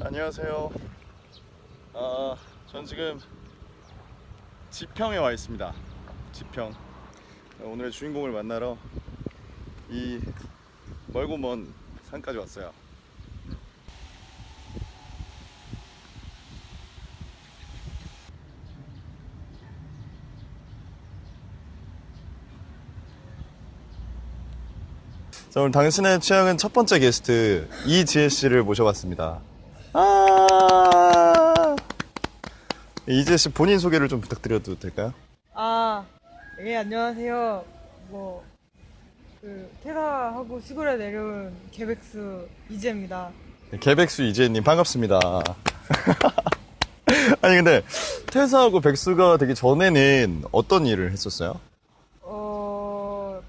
안녕하세요. 아, 전 지금 지평에 와 있습니다. 지평. 오늘의 주인공을 만나러 이 멀고 먼 산까지 왔어요. 자, 오늘 당신의 취향은 첫 번째 게스트 이지혜 씨를 모셔봤습니다. 아, 이지혜 씨 본인 소개를 좀 부탁드려도 될까요? 아, 예, 안녕하세요. 뭐, 그, 퇴사하고 시골에 내려온 개백수 이재입니다. 네, 개백수 이지혜님 반갑습니다. 아니 근데 퇴사하고 백수가 되기 전에는 어떤 일을 했었어요? 어,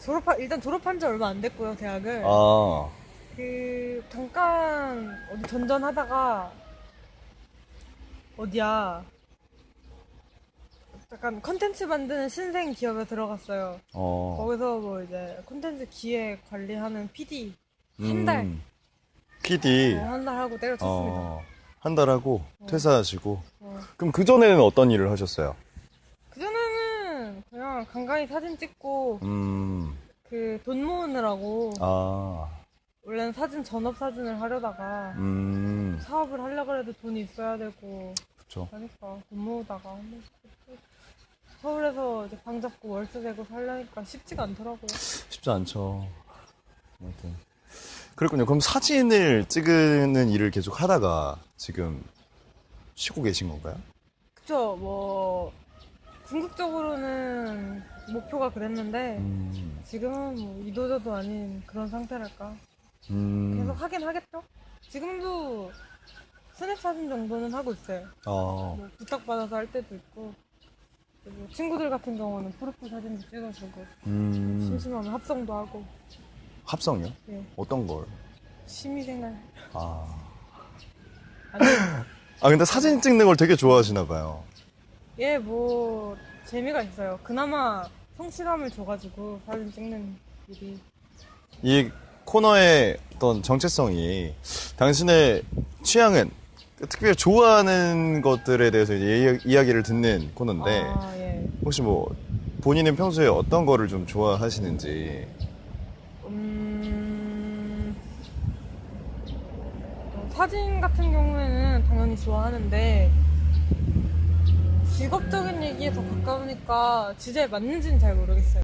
졸업 한, 일단 졸업한 지 얼마 안 됐고요, 대학을. 아, 그, 잠깐, 어디 전전하다가, 어디야. 약간 컨텐츠 만드는 신생 기업에 들어갔어요. 어, 거기서 뭐 이제 콘텐츠 기획 관리하는 PD 한 달. 음, PD 한 달 하고 때려쳤습니다. 어, 한 달 하고 퇴사하시고 어. 그럼 그 전에는 어떤 일을 하셨어요? 그전에는 그냥 간간히 사진 찍고 음, 그 돈 모으느라고 아, 원래는 사진 전업 사진을 하려다가 음, 사업을 하려고 해도 돈이 있어야 되고 그쵸. 하니까 돈 모으다가 한 번씩 서울에서 이제 방 잡고 월세 내고 살려니까 쉽지가 않더라고요. 쉽지 않죠. 아무튼 그렇군요. 그럼 사진을 찍는 일을 계속 하다가 지금 쉬고 계신 건가요? 그쵸 뭐 궁극적으로는 목표가 그랬는데 음, 지금은 뭐 이도저도 아닌 그런 상태랄까 음, 계속 하긴 하겠죠? 지금도 스냅 사진 정도는 하고 있어요. 어, 뭐 부탁받아서 할 때도 있고 그리고 친구들 같은 경우는 프로필 사진도 찍어주고 음, 심심하면 합성도 하고 합성이요? 예 어떤 걸? 취미생활 아, 아니 아 근데 사진 찍는 걸 되게 좋아하시나 봐요. 예 뭐 재미가 있어요. 그나마 성취감을 줘가지고 사진 찍는 일이 이 코너의 어떤 정체성이 당신의 취향은 특별히 좋아하는 것들에 대해서 이제 이야- 이야 기를 듣는 코너인데 아 예. 혹시 뭐 본인은 평소에 어떤 거를 좀 좋아하시는지 음, 어, 사진 같은 경우에는 당연히 좋아하는데 직업적인 얘기에 더 가까우니까 주제에 맞는지는 잘 모르겠어요.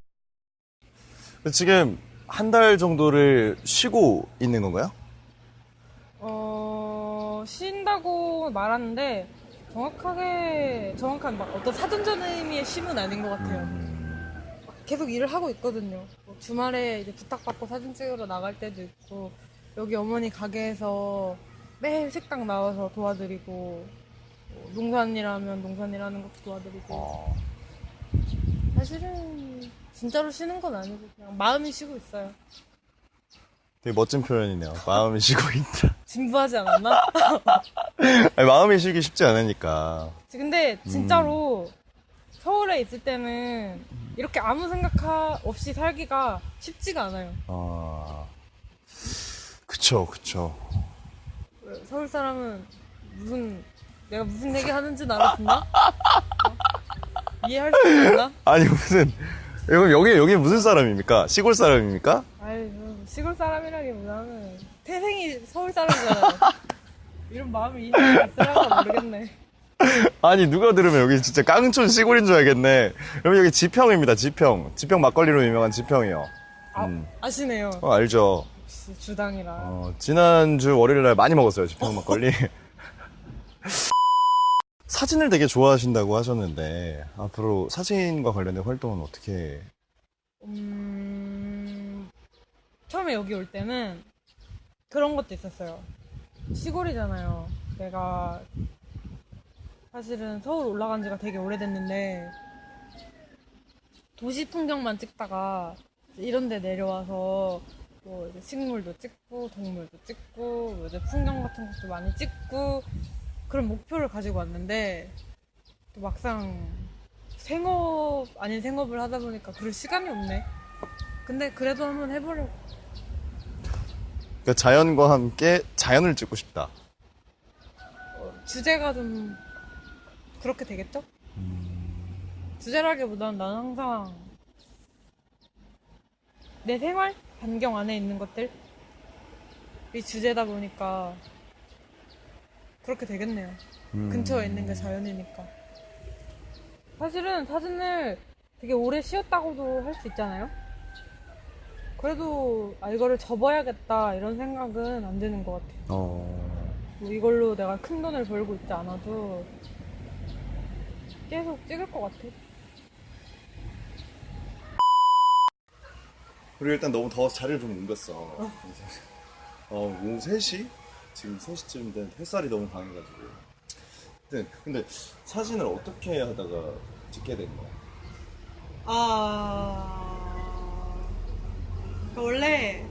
지금 한 달 정도를 쉬고 있는 건가요? 어, 쉰다고 말하는데 정확하게 정확한 막 어떤 사전전 의미의 쉼은 아닌 것 같아요. 음, 계속 일을 하고 있거든요. 뭐 주말에 이제 부탁받고 사진 찍으러 나갈 때도 있고, 여기 어머니 가게에서 매일 식당 나와서 도와드리고, 뭐 농산일하면 농산일하는 것도 도와드리고. 어, 사실은 진짜로 쉬는 건 아니고 그냥 마음이 쉬고 있어요. 되게 멋진 표현이네요. 마음이 쉬고 있다. 진부하지 않았나? 아니, 마음이 쉬기 쉽지 않으니까. 근데 진짜로 서울에 있을 때는 이렇게 아무 생각 하- 없이 살기가 쉽지가 않아요. 아, 그쵸, 그쵸. 서울 사람은 무슨 내가 무슨 얘기 하는지 알아듣나? 어? 이해할 수 있나? 아니, 무슨, 여기, 여기, 여기 무슨 사람입니까? 시골 사람입니까? 아이 시골 사람이라기보다는 태생이 서울 사람이잖아요. 이런 마음이 있을까 모르겠네. 아니, 누가 들으면 여기 진짜 깡촌 시골인 줄 알겠네. 여러분, 여기 지평입니다, 지평. 지평 막걸리로 유명한 지평이요. 아, 음. 아시네요. 어, 알죠. 주당이라. 어, 지난주 월요일 날 많이 먹었어요, 지평 막걸리. 사진을 되게 좋아하신다고 하셨는데, 앞으로 사진과 관련된 활동은 어떻게, 음, 처음에 여기 올 때는 그런 것도 있었어요. 시골이잖아요. 내가 사실은 서울 올라간 지가 되게 오래됐는데 도시 풍경만 찍다가 이런 데 내려와서 뭐 식물도 찍고 동물도 찍고 뭐 이제 풍경 같은 것도 많이 찍고 그런 목표를 가지고 왔는데 또 막상 생업 아닌 생업을 하다 보니까 그럴 시간이 없네. 근데 그래도 한번 해보려고. 그러니까 자연과 함께 자연을 찍고 싶다. 주제가 좀 그렇게 되겠죠? 주제라기보다는 난 항상 내 생활 반경 안에 있는 것들이 주제다 보니까 그렇게 되겠네요. 근처에 있는 게 자연이니까. 사실은 사진을 되게 오래 씌웠다고도 할 수 있잖아요. 그래도 아 이거를 접어야겠다 이런 생각은 안 드는 것 같아요. 어. 뭐 이걸로 내가 큰 돈을 벌고 있지 않아도 계속 찍을 것 같아. 그리고 일단 너무 더워서 자리를 좀 옮겼어. 어, 오후 3시? 지금 3시쯤 된 햇살이 너무 강해가지고. 근데, 근데 사진을 어떻게 하다가 찍게 된 거야? 아, 그러니까 원래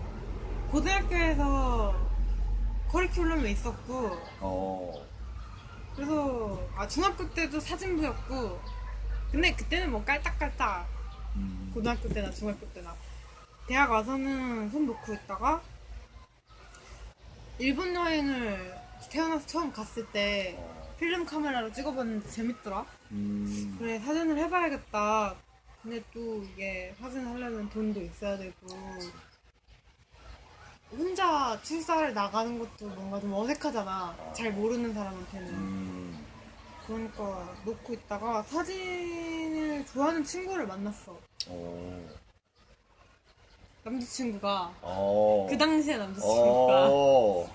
고등학교에서 커리큘럼에 있었고, 어, 그래서 아 중학교 때도 사진부였고, 근데 그때는 뭐 깔딱깔딱 음, 고등학교 때나 중학교 때나 대학 와서는 손 놓고 있다가 일본 여행을 태어나서 처음 갔을 때 필름 카메라로 찍어봤는데 재밌더라. 음, 그래 사진을 해봐야겠다. 근데 또 이게 사진 하려면 돈도 있어야 되고 혼자 출사를 나가는 것도 뭔가 좀 어색하잖아. 잘 모르는 사람한테는. 음, 그러니까 놓고 있다가 사진을 좋아하는 친구를 만났어. 어, 남자친구가 어. 그 당시에 남자친구가 어,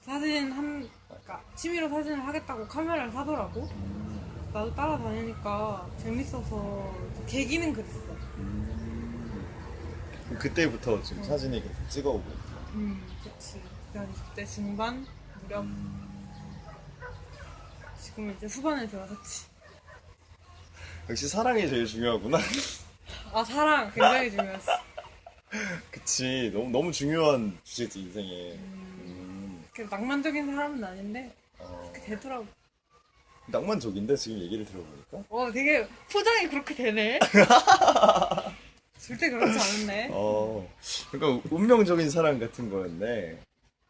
사진 한 그러니까 취미로 사진을 하겠다고 카메라를 사더라고. 나도 따라다니니까 재밌어서 계기는 그랬어. 음. 그때부터 지금 사진이 계속 찍어오고 있어. 음, 그치. 한 20대 중반 무렵. 지금 이제 후반에 들어섰지. 역시 사랑이 제일 중요하구나. 아 사랑 굉장히 중요했어. 그치. 너무, 너무 중요한 주제지, 인생에. 음. 그 낭만적인 사람은 아닌데 어. 그렇게 되더라고. 낭만적인데, 지금 얘기를 들어보니까. 어, 되게 포장이 그렇게 되네. 절대 그렇지 않은데. 어, 그러니까 운명적인 사랑 같은 거였네.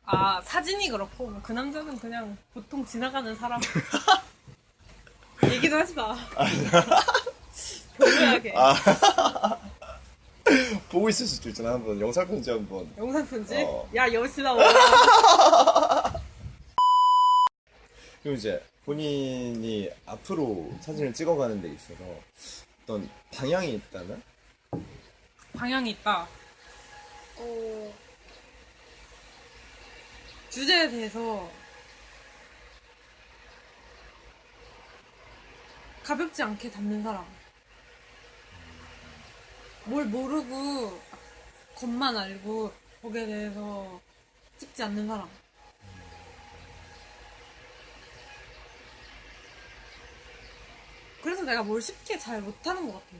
아 사진이 그렇고 뭐그 남자는 그냥 보통 지나가는 사람. 얘기도 하지 마. 별로야게. 아. 보고 있을 수도 있잖아, 한번. 영상 편지 한번. 영상 편지? 어. 야 오라. 그리고 이제 본인이 앞으로 사진을 찍어가는 데 있어서 어떤 방향이 있다면? 방향이 있다. 어, 주제에 대해서 가볍지 않게 담는 사람. 뭘 모르고 겉만 알고 거기에 대해서 찍지 않는 사람. 그래서 내가 뭘 쉽게 잘 못하는 것 같아.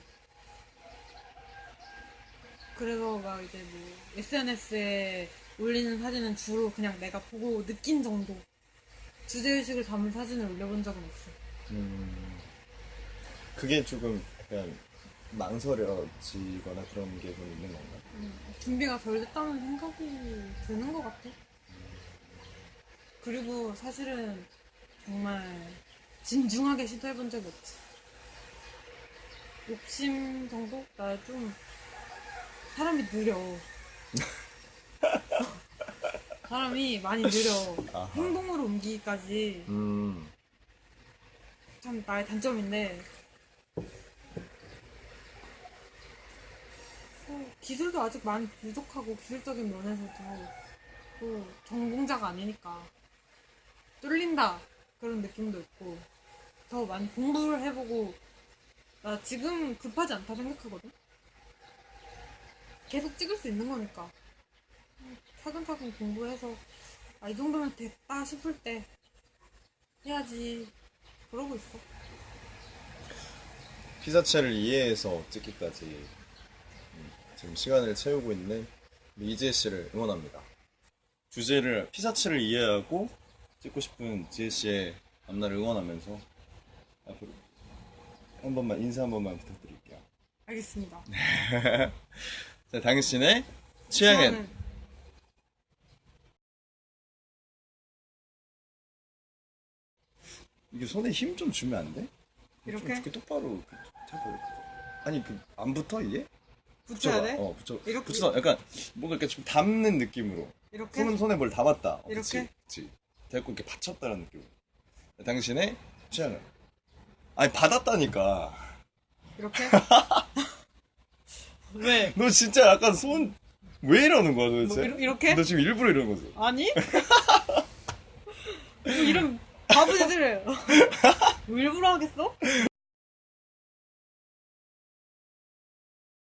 그래서 막 이제 뭐 SNS에 올리는 사진은 주로 그냥 내가 보고 느낀 정도 주제의식을 담은 사진을 올려본 적은 있어. 음, 그게 조금 약간 망설여지거나 그런 게 좀 있는 건가? 음, 준비가 덜 됐다는 생각이 드는 것 같아. 그리고 사실은 정말 진중하게 시도해본 적이 없지. 욕심 정도? 나 좀 사람이 느려. 사람이 많이 느려. 아하. 행동으로 옮기기까지 음, 참 나의 단점인데 어, 기술도 아직 많이 부족하고 기술적인 면에서도 또 전공자가 아니니까 뚫린다 그런 느낌도 있고 더 많이 공부를 해보고 나 지금 급하지 않다 생각하거든. 계속 찍을 수 있는 거니까 차근차근 공부해서 아, 이 정도면 됐다 싶을 때 해야지 그러고 있어. 피사체를 이해해서 찍기까지 음, 지금 시간을 채우고 있는 이지혜 씨를 응원합니다. 주제를 피사체를 이해하고 찍고 싶은 지혜 씨의 앞날을 응원하면서 앞으로 한 번만 인사 한 번만 부탁드릴게요. 알겠습니다. 자, 당신의 취향은? 이게 손에 힘 좀 주면 안 돼? 이렇게? 이렇게 똑바로 잡고 아니 그 안 붙어 이게? 붙여야. 돼? 어 붙여. 이렇게? 붙여서 약간 뭔가 이렇게 좀 담는 느낌으로. 이렇게? 손은 손에 뭘 담았다. 어, 이렇게? 그치. 대고 이렇게 받쳤다는 느낌. 당신의 취향을. 아니 받았다니까. 이렇게? 왜? 너 진짜 약간 손 왜 이러는 거야 뭐, 도대체? 이러- 이렇게? 너 지금 일부러 이러는 거지? 아니? 뭐 이런 바보지들 일부러 하겠어?